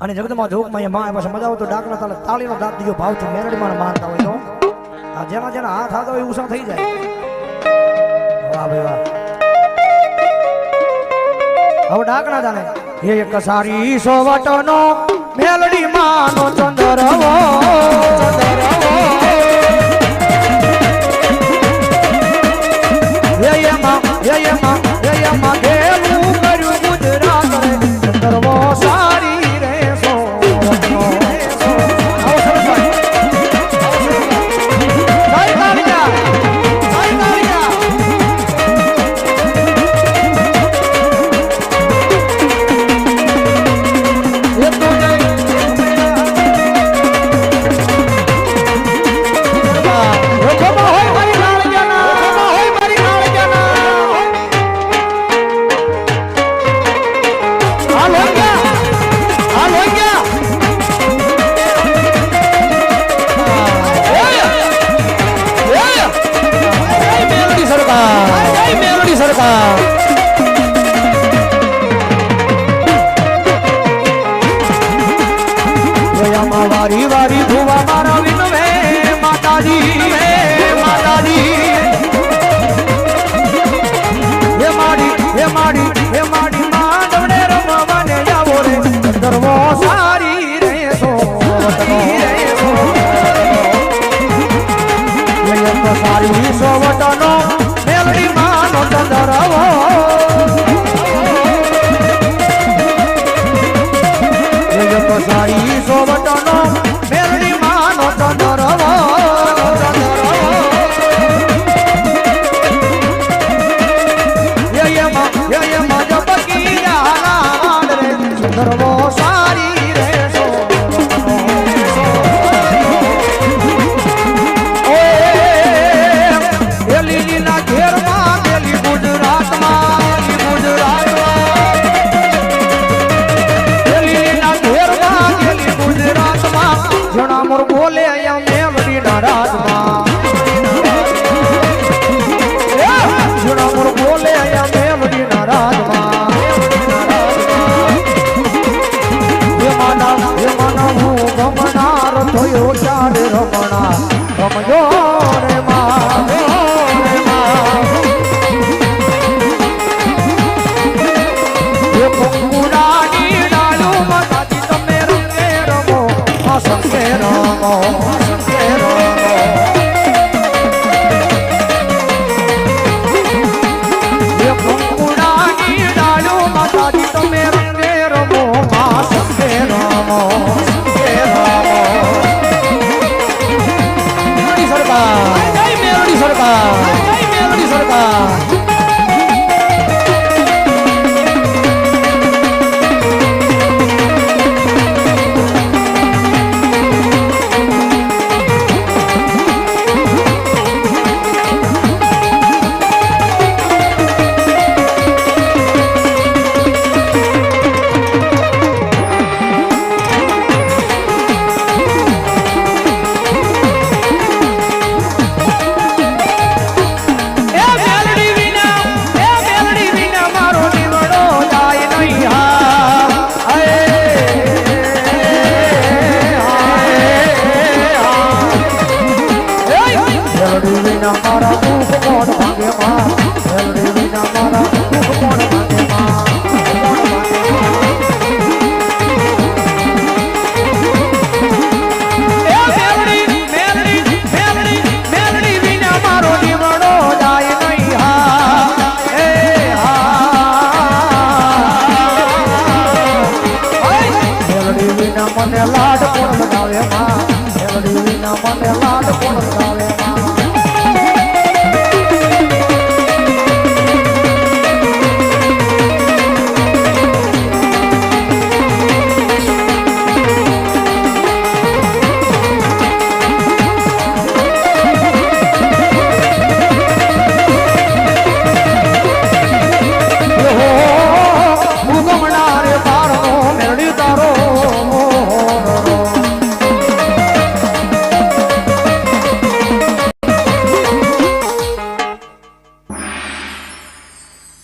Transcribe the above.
અને જગતમાં જોગમાં માં એમાં સમજાવો તો ડાકલા તાલે તાળીનો દાંત દીધો ભાવથી મેરડીમાં માનતા હોય તો. આ જેના જેના હાથ હાથ હોય ઉષા થઈ જાય. વાહ ભાઈ વાહ. હવે ડાકણા જાણે. એક સારી સોવટનો મેલડી માનો ચંદ્રવો ચંદ્રવો Wow. પારી રે. રમણાર થયો ચાર રમણા રમયો કોણ લગાવે માં મેલડી વિના મને લાડ કોણ લગાવે